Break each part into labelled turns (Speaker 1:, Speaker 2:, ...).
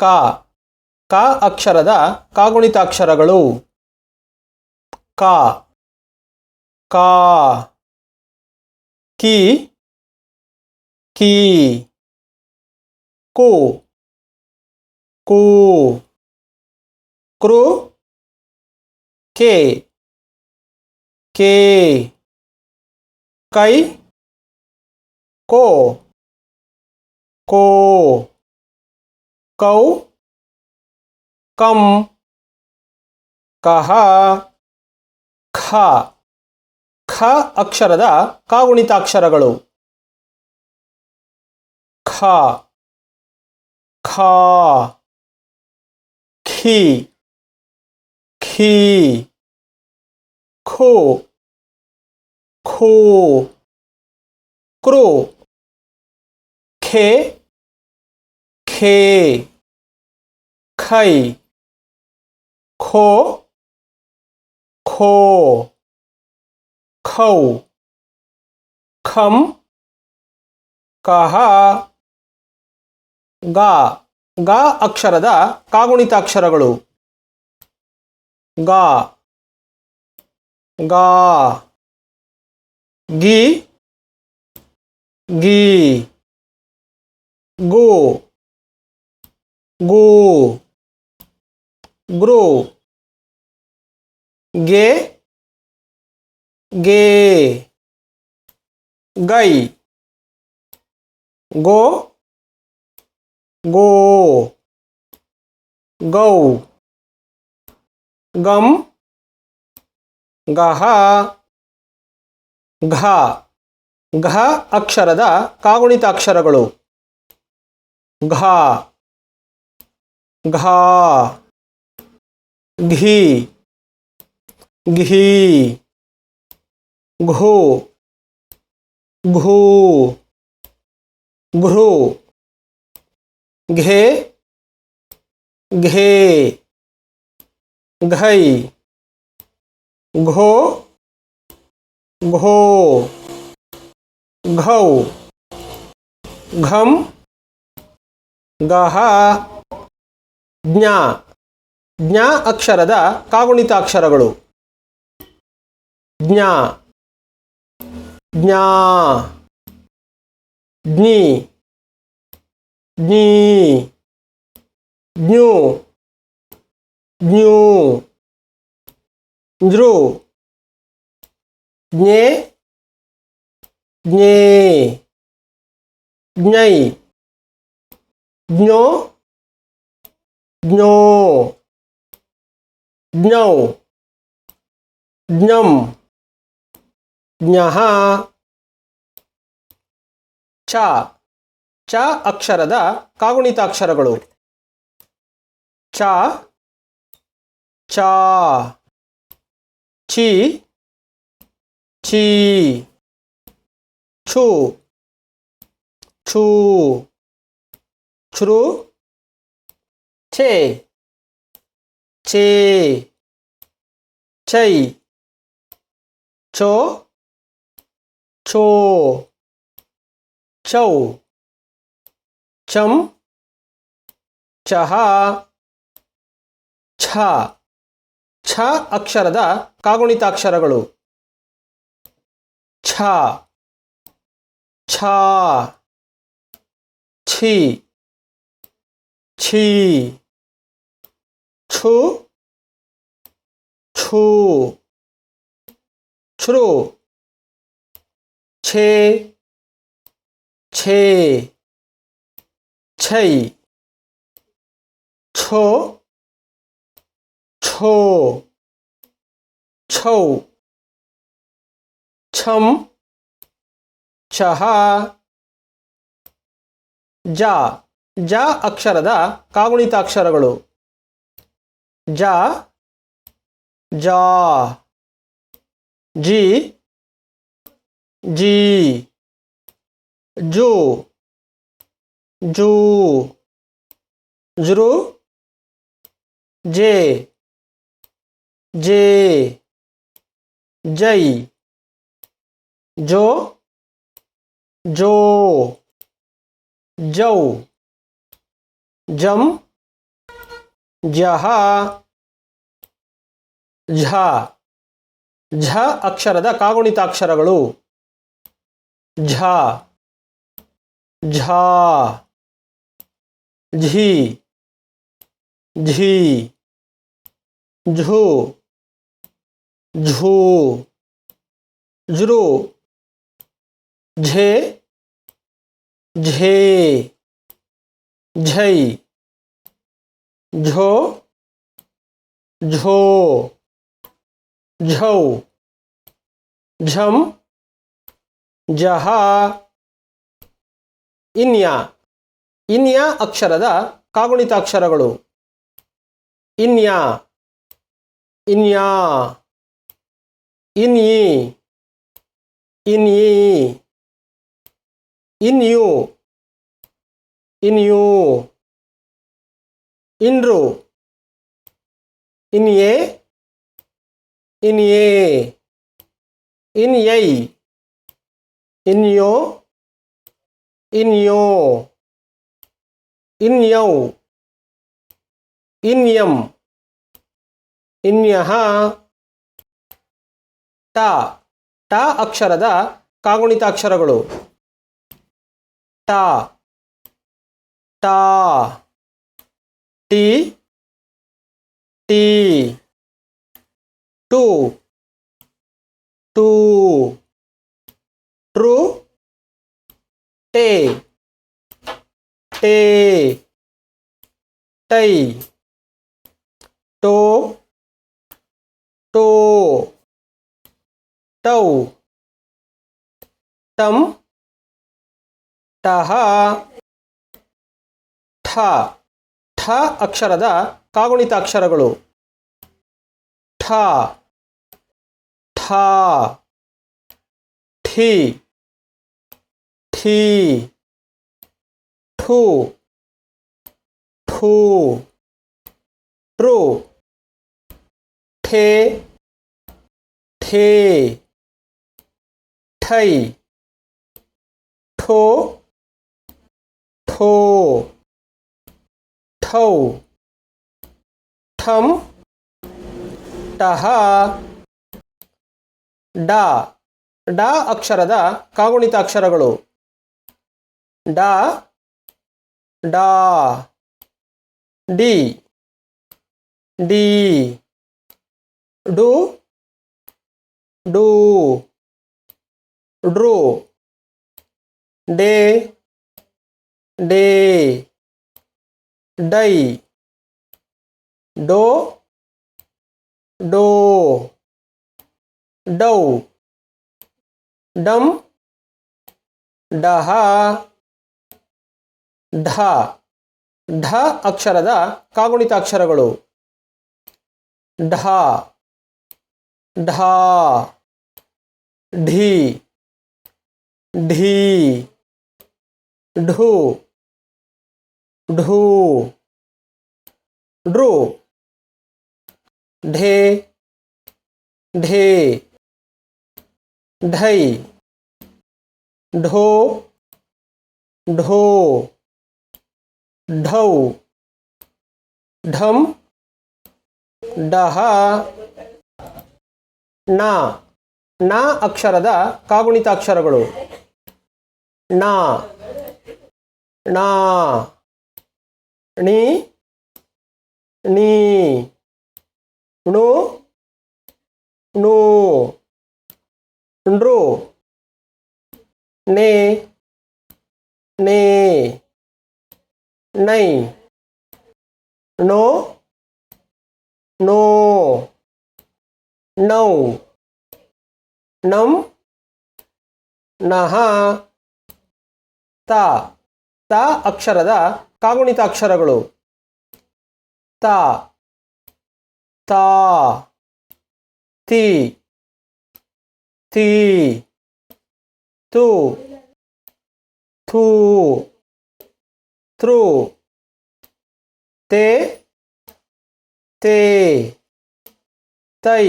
Speaker 1: ಕ. ಕ ಅಕ್ಷರದ ಕಾಗುಣಿತಾಕ್ಷರಗಳು. ಕ. ಕಾ. ಕಿ. ಕಿ. ಕು. ಕು. ಕೃ. ಕೆ. ಕೆ. ಕೈ. ಕೋ. ಕೋ. ಕೌ, ಕಂ, ಕಹ, ಖ. ಖ ಅಕ್ಷರದ ಕಾಗುಣಿತಾಕ್ಷರಗಳು. ಖ. ಖ. ಖಿ. ಖಿ. ಖೋ. ಖೋ. ಕೃ ಖೇ. ಖೇ. ಖೈ ಖೋ. ಖೋ. ಖೌ. ಖಂ. ಕಹ. ಗ. ಗ ಅಕ್ಷರದ ಕಾಗುಣಿತಾಕ್ಷರಗಳು. ಗ. ಗ. ಗಿ. ಗಿ. ಗು. ಗು. ಗೃ. ಗೆ. ಗೆ. ಗೈ. ಗೋ. ಗೋ. ಗೌ. ಗಮ್ ಗಹ. ಘ. ಘ ಅಕ್ಷರದ ಕಾಗುಣಿತ ಅಕ್ಷರಗಳು ಘ. घा घी घी घो घो घ्रो घे घे घई घो घो घऊ घम गहा। ಜ್ಞ. ಜ್ಞ ಅಕ್ಷರದ ಕಾಗುಣಿತಾಕ್ಷರಗಳು. ಜ್ಞ. ಜ್ಞಾ. ಜ್ಞಿ. ಜ್ಞೀ. ಜ್ಞೂ. ಜ್ಞೂ. ಜೃ ಜ್ಞೆ. ಜ್ಞೇ. ಜ್ಞೈ. ಜ್ಞೋ. ಜ್ಞೋ ಜ್ಞೌ ಜ್ಞಂ ಜ್ಞಃ ಚ ಚ ಅಕ್ಷರದ ಕಾಗುಣಿತಾಕ್ಷರಗಳು. ಚ ಚಾ ಚಿ ಚಿ ಛು ಛೂ ಛೃ ಛೇ ಛೇ ಛೈ ಛೋ ಛೋ ಛೌ ಛಂ ಚಹ ಛ ಛ ಅಕ್ಷರದ ಕಾಗುಣಿತಾಕ್ಷರಗಳು ಛ ಛ ಛಿ ಛೀ ಛು ಛೂ ಛೃ ಛೇ ಛೇ ಛೈ ಛೋ ಛೋ ಛೌ ಛಂ ಛಹ ಜ ಜ ಅಕ್ಷರದ ಕಾಗುಣಿತಾಕ್ಷರಗಳು जा जा जी जी जो जो जरो जे जे जई जो जो जऊ जम ಜಹ ಝ ಝ ಅಕ್ಷರದ ಕಾಗುಣಿತಾಕ್ಷರಗಳು. ಝ ಝ, ಝಿ ಝಿ, ಝು, ಝೂ ಝೃ ಝೆ, ಝೇ, ಝೈ. ಝೋ ಝೋ, ಝೌ ಝಂ ಜಹ, ಇನ್ಯ. ಇನ್ಯ ಅಕ್ಷರದ ಕಾಗುಣಿತಾಕ್ಷರಗಳು. ಇನ್ಯ ಇನ್ಯ, ಇನ್ಯಿ ಇನ್ಯಿ, ಇನ್ಯು ಇನ್ಯು. ಇನ್ರು ಇನ್ ಯೋ ಇನ್ ಯೌ ಇನ್ ಯಂ ಇನ್ ಯಹ ಟ ಟ ಅಕ್ಷರದ ಕಾಗುಣಿತ ಅಕ್ಷರಗಳು. ಟ ಟ ಟಿ ಟಿ ಟು ಟೂ ಟ್ರು ಟೇ ಟೇ ಟೈ ಟೋ ಟೋ ಟೌ ಟಂ ಟಹ ಠ ಠ ಅಕ್ಷರದ ಕಾಗುಣಿತಾಕ್ಷರಗಳು ಠ ಠ, ಠಿ ಠಿ, ಠು, ಠೂ ಟ್ರು ಠೇ ಠೇ, ಠೈ, ಠೋ ಠೋ. ಠೌ ಠಂ ಟಹ ಡ ಡ ಅಕ್ಷರದ ಕಾಗುಣಿತ ಅಕ್ಷರಗಳು। ಡ, ಡಾ, ಡಿ। ಡಿ, ಡು ಡು, ಡ್ರೂ। ಡೇ ಡೇ। ಡೈ ಡೋ ಡೋ ಡೌ ಡಂ ಡಹ ಢ ಢ ಅಕ್ಷರದ ಕಾಗುಣಿತಾಕ್ಷರಗಳು ಢ ಢ ಢಿ ಢೀ ಢು ಢೂ. ಡ್ರು ಢೇ. ಢೇ. ಢೈ. ಢೋ. ಢೋ. ಢೌ. ಢಂ. ಡಹ. ನ ನ ಅಕ್ಷರದ ಕಾಗುಣಿತಾಕ್ಷರಗಳು. ನ ನಾ ಣಿ ನೀ ಣು ಣು ನೃ ನೇ ನೇ ನೈ ನೋ ನೋ ನೌ ನಂ ನಹ ತ ತ ಅಕ್ಷರದ ಕಾಗುಣಿತಾಕ್ಷರಗಳು ತ, ತಾ, ತಿ ತಿ, ತು, ಥೂ ಥ್ರೂ ತೇ ತೇ, ತೈ,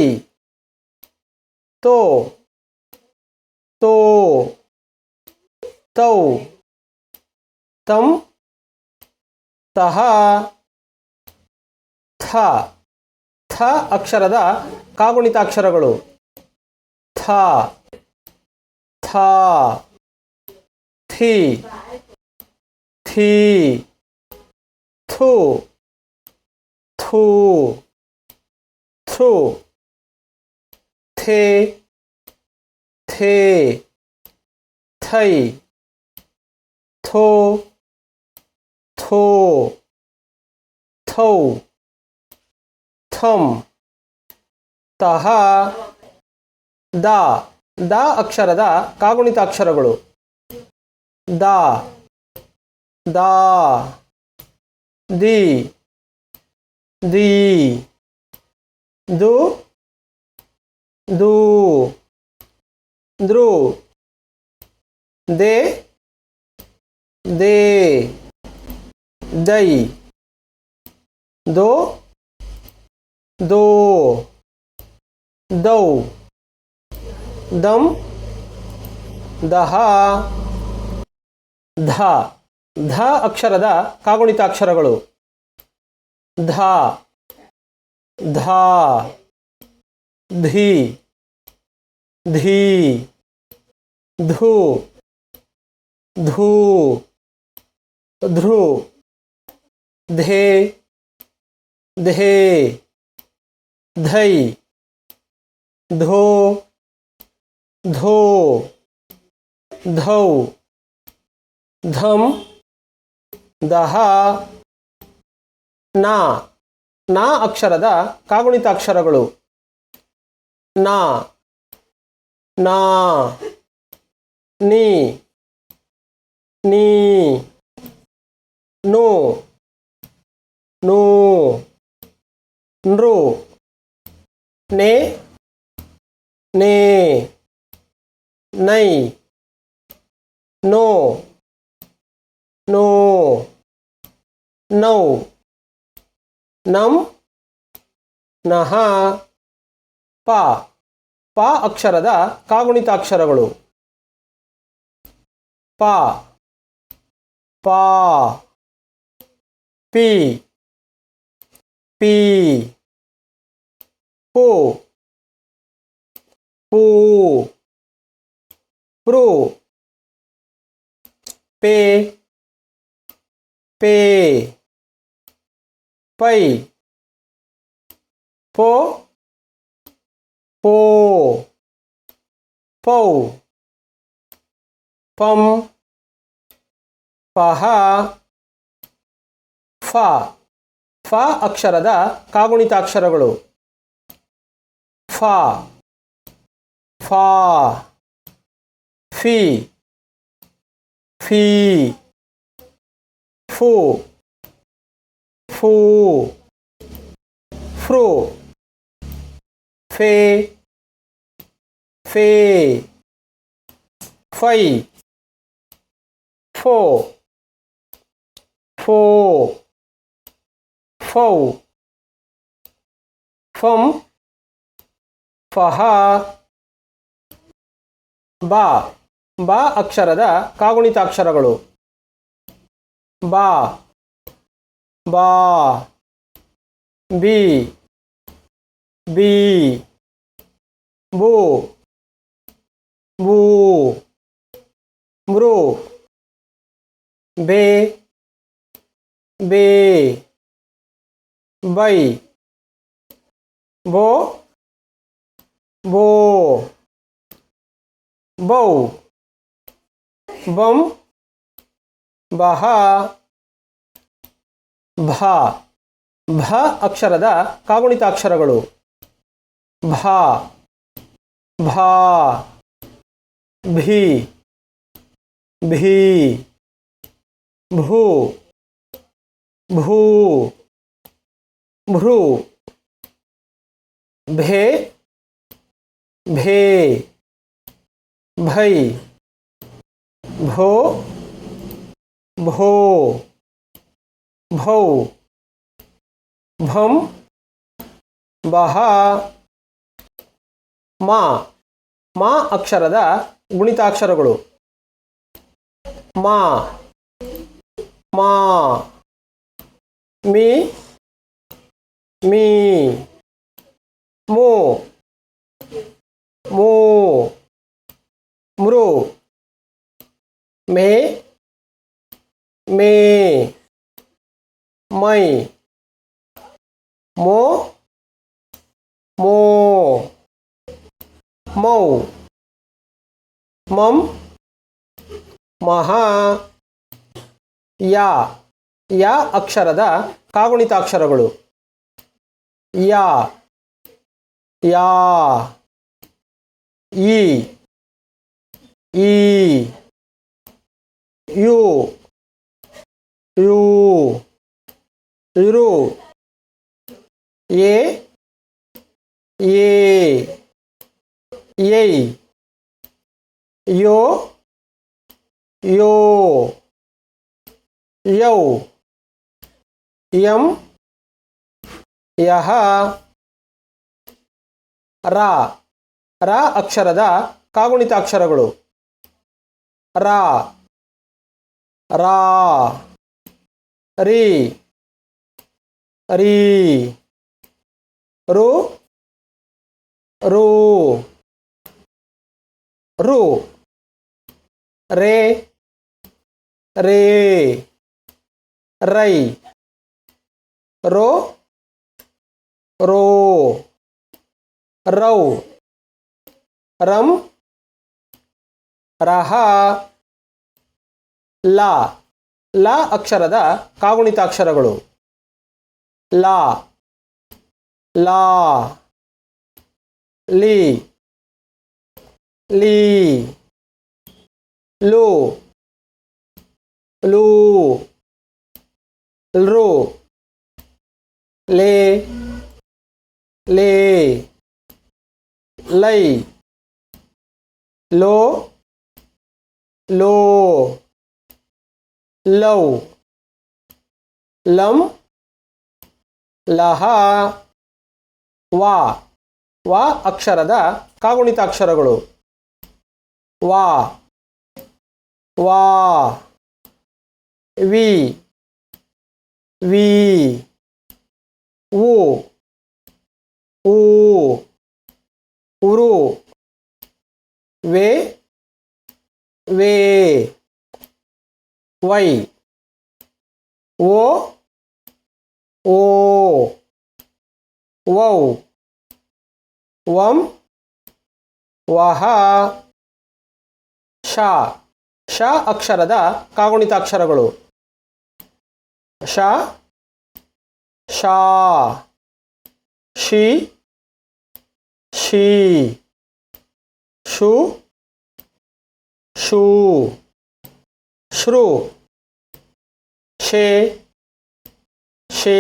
Speaker 1: ತೋ ತೋ, ತೌ. ತಂ ತಹ ಥ ಥ ಅಕ್ಷರದ ಕಾಗುಣಿತಾಕ್ಷರಗಳು. ಥ ಥ ಥಿ ಥಿ ಥು, ಥೂ ಥು ಥೇ ಥೇ, ಥೈ, ಥೋ ಥೋ ಥೌ 텀, ತಹ ದ ದ ಅಕ್ಷರದ ಕಾಗುಣಿತಾಕ್ಷರಗಳು ದ ದ ದಿ ದಿ ದು ದು ದ್ರು ದೇ ದೇ. ದೈ. दो दो ದೌ. ದಂ. ದಹ. ಧ. ಧ ಅಕ್ಷರದ ಕಾಗುಣಿತಾಕ್ಷರಗಳು. ಧ. ಧ. ಧಿ. ಧೀ. ಧೂ. ಧೂ. ಧ್ರು ಧೇ ಧೇ धै धो धो धौ धम ದಹ ನಾ ನಾ ಅಕ್ಷರದ ಕಾಗುಣಿತಾಕ್ಷರಗಳು ನಾ ನಾ ನೀ ನೀ ನೋ ನೋ ನೃ. ನೇ. ನೇ. ನೈ. ನೋ. ನೋ. ನೌ. ನಂ. ನಹ. ಪ. ಪ ಅಕ್ಷರದ ಕಾಗುಣಿತಾಕ್ಷರಗಳು. ಪ. ಪಾ. ಪಿ ಪಿ ಪು ಪೂ ಪ್ರು ಪೇ ಪೇ ಪೈ ಪೋ ಪೋ ಪೌ ಪಂ ಪಹ ಫ ಅಕ್ಷರದ ಕಾಗುಣಿತಾಕ್ಷರಗಳು. ಫ. ಫಾ. ಫಿ. ಫಿ. ಫು. ಫೂ. ಫ್ರು. ಫೇ. ಫೇ. ಫೈ. ಫೋ. ಫೋ. ಫೌ ಫಂ ಫಹ ಬಾ ಬಾ ಅಕ್ಷರದ ಕಾಗುಣಿತಾಕ್ಷರಗಳು. ಬಾ ಬಾ ಬಿ ಬಿ ಬೂ ಬೂ ಮೃ ಬೇ ಬೇ ಬೈ ಬೋ. ಬೋ. ಬೌ. ಬಂ. ಬಹ. ಭ. ಭ ಅಕ್ಷರದ ಕಾಗುಣಿತಾಕ್ಷರಗಳು ಭ. ಭಾ. ಭಿ. ಭಿ. ಭೂ. ಭೂ. ಭ್ರೂ. ಭೇ. ಭೇ. ಭೈ. ಭೋ. ಭೋ. ಭೌ. ಭಂ. ಬಹ. ಮಾ. ಮಾ ಅಕ್ಷರದ ಗುಣಿತಾಕ್ಷರಗಳು. ಮಾ. ಮಾ. ಮಿ. ಮೀ ಮೂ ಮೂ ಮೃ ಮೇ ಮೇ ಮೈ ಮೋ ಮೋ ಮೌ ಮಂ ಮಹಾ ಯಾ ಯಾ ಅಕ್ಷರದ ಕಾಗುಣಿತಾಕ್ಷರಗಳು 야, 야, 이, 이, 요, 요, 로, 예, 예, 예이, 요, 요, 요, 염, ಯಹ ರಾ. ರ ಅಕ್ಷರದ ಕಾಗುಣಿತಾಕ್ಷರಗಳು ರಾ. ರಾ. ರೀ. ರೀ. ರು. ರು. ರು. ರೇ. ರೇ. ರೈ. ರೋ. ರೋ, ರೌ, ರಂ, ರಹ, ಲಾ. ಲಾ ಅಕ್ಷರದ ಕಾಗುಣಿತಾಕ್ಷರಗಳು. ಲಾ. ಲಾ. ಲೀ. ಲೀ. ಲೂ. ಲೂ. ಲ್ರು ಲೇ. ಲೇ ಲೈ ಲೋ ಲೋ ಲೌ ಲಂ ಲಹ ವಾ ವಾ ಅಕ್ಷರದ ಕಾಗುಣಿತಾಕ್ಷರಗಳು ವಾ ವಾ ವಿ ವಿ ಉ ಊ, ಉರು, ವೇ ವೇ, ವೈ, ಓ ಓ, ವೌ, ವಂ, ವಹ ಶ ಶ ಅಕ್ಷರದ ಕಾಗುಣಿತಾಕ್ಷರಗಳು. ಶ ಶಾ ಶಿ ಶಿ ಶು ಶೂ ಶ್ರು ಶೇ ಶೇ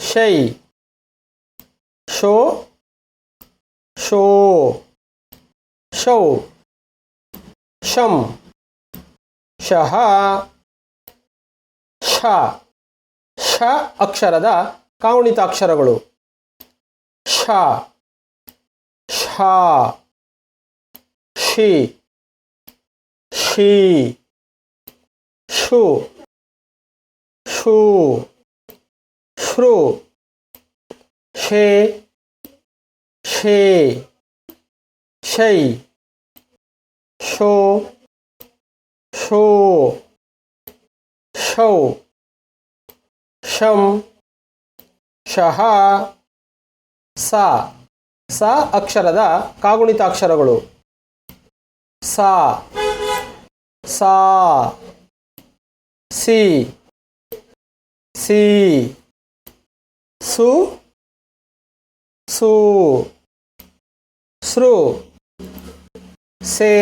Speaker 1: ಶೈ ಶೋ ಶೋ ಶೌ ಶಂ ಶಹ ಶ ಶ ಅಕ್ಷರದ ಕಾಗುಣಿತಾಕ್ಷರಗಳು ಶ ಶ ಶಿ ಶಿ ಶು ಶೂ ಶ್ರು ಶೇ ಶೇ ಶೈ ಶೋ ಶೋ ಶೌ ಶಂ ಶಹ ಸ ಸ ಅಕ್ಷರದ ಕಾಗುಣಿತಾಕ್ಷರಗಳು. ಸಾ ಸಾ, ಸಿ ಸಿ, ಸು ಸು, ಸೃ, ಸೇ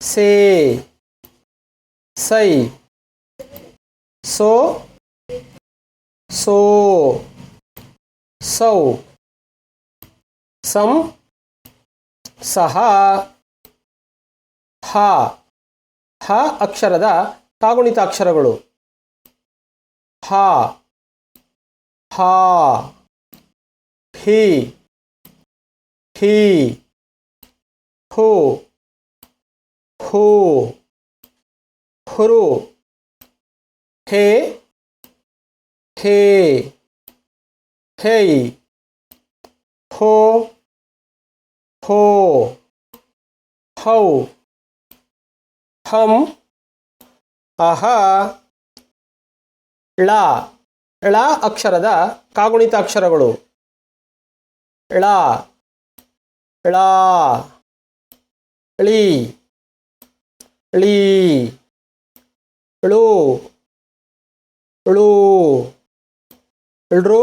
Speaker 1: ಸೇ, ಸೈ, ಸೋ ಸೋ. ಸೌ. ಸಂ. ಸಹ. ಹ. ಹ ಅಕ್ಷರದ ಕಾಗುಣಿತಾಕ್ಷರಗಳು ಹ. ಹ. ಹಿ. ಹಿ. ಹೋ. ಹೋ. ಹುರು. ಹೇ. ಹೇ. ಹೇಯ್ po, po, ಹೌ ಹಂ ಅಹ ಳ ಳ ಅಕ್ಷರದ ಕಾಗುಣಿತ ಅಕ್ಷರಗಳು. ಳ ಳ ಳಿ ಳಿ ಳು ಳು ಳ್ರು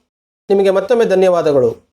Speaker 1: ನಿಮಗೆ ಮತ್ತೊಮ್ಮೆ ಧನ್ಯವಾದಗಳು.